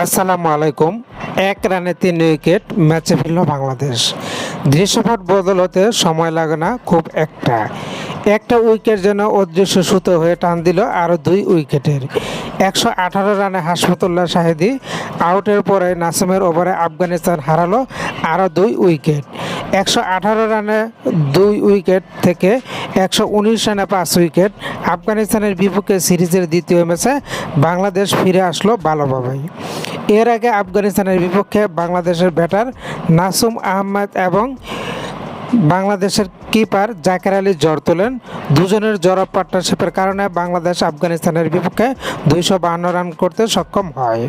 আসসালামু আলাইকুম। এক রানে তিন উইকেট, ম্যাচে ফিরল বাংলাদেশ। দৃশ্যপট বদল হতে সময় লাগে না, খুব একটা। একটা উইকেট যেন অদৃশ্য সুতো হয়ে টান দিল আরও দুই উইকেটের। একশো আঠারো রানে হাসমতুল্লাহ শাহেদি আউটের পরে নাসিমের ওভারে আফগানিস্তান হারালো আরও দুই উইকেট। একশো আঠারো রানে দুই উইকেট থেকে একশো উনিশ রানে পাঁচ উইকেট। আফগানিস্তানের বিপক্ষে সিরিজের দ্বিতীয় ম্যাচে বাংলাদেশ ফিরে আসলো ভালোভাবেই। এর আগে আফগানিস্তানের বিপক্ষে বাংলাদেশের ব্যাটার নাসুম আহমেদ এবং বাংলাদেশের কিপার জাকের আলী জ্বর তোলেন। দুজনের জড়প পার্টনারশিপের কারণে বাংলাদেশ আফগানিস্তানের বিপক্ষে দুইশো বাহান্ন রান করতে সক্ষম হয়।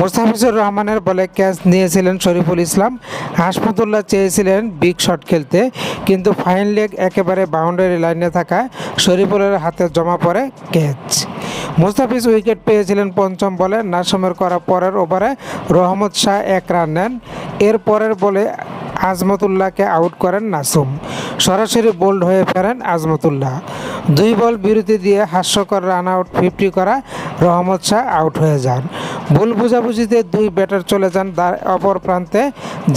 মোস্তাফিজুর রহমানের বলে ক্যাচ নিয়েছিলেন শরীফুল ইসলাম। হাসমতুল্লাহ চেয়েছিলেন বিগ শট খেলতে, কিন্তু ফাইন লেগ একেবারে বাউন্ডারি লাইনে থাকা শরীফুলের হাতে জমা পড়ে ক্যাচ। মুস্তাফিজ উইকেট পেয়েছিলেন পঞ্চম বলে, নাসমের করা পরের ওভারে রহমত শাহ এক রান নেন। এর পরের বলে আজমতুল্লাহকে আউট করেন নাসুম। সরাসরি বোল্ড হয়ে ফেরেন আজমতুল্লাহ। দুই বল বিরতি দিয়ে হাস্যকর রান আউট ফিফটি করা রহমত শাহ আউট হয়ে যান। ভুল বোঝাবুঝিতে দুই ব্যাটার চলে যান অপর প্রান্তে।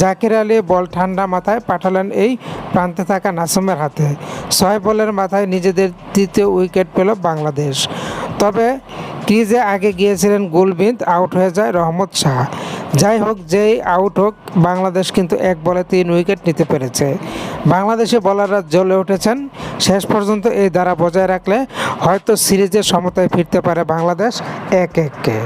জাকির আলী বল ঠান্ডা মাথায় পাঠালেন এই প্রান্তে থাকা নাসুমের হাতে। ছয় বলের মাথায় নিজেদের তৃতীয় উইকেট পেল বাংলাদেশ। তবে ক্রিজে আগে গিয়েছিলেন গুলবিন্দ আউট হয়ে যায় রহমত শাহ। যাই হোক, যেই আউট হোক, বাংলাদেশ কিন্তু এক বলে তিন উইকেট নিতে পেরেছে। বাংলাদেশে বলাররা জ্বলে উঠেছেন। শেষ পর্যন্ত এই ধারা বজায় রাখলে হয়তো সিরিজের সমতায় ফিরতে পারে বাংলাদেশ এক এককে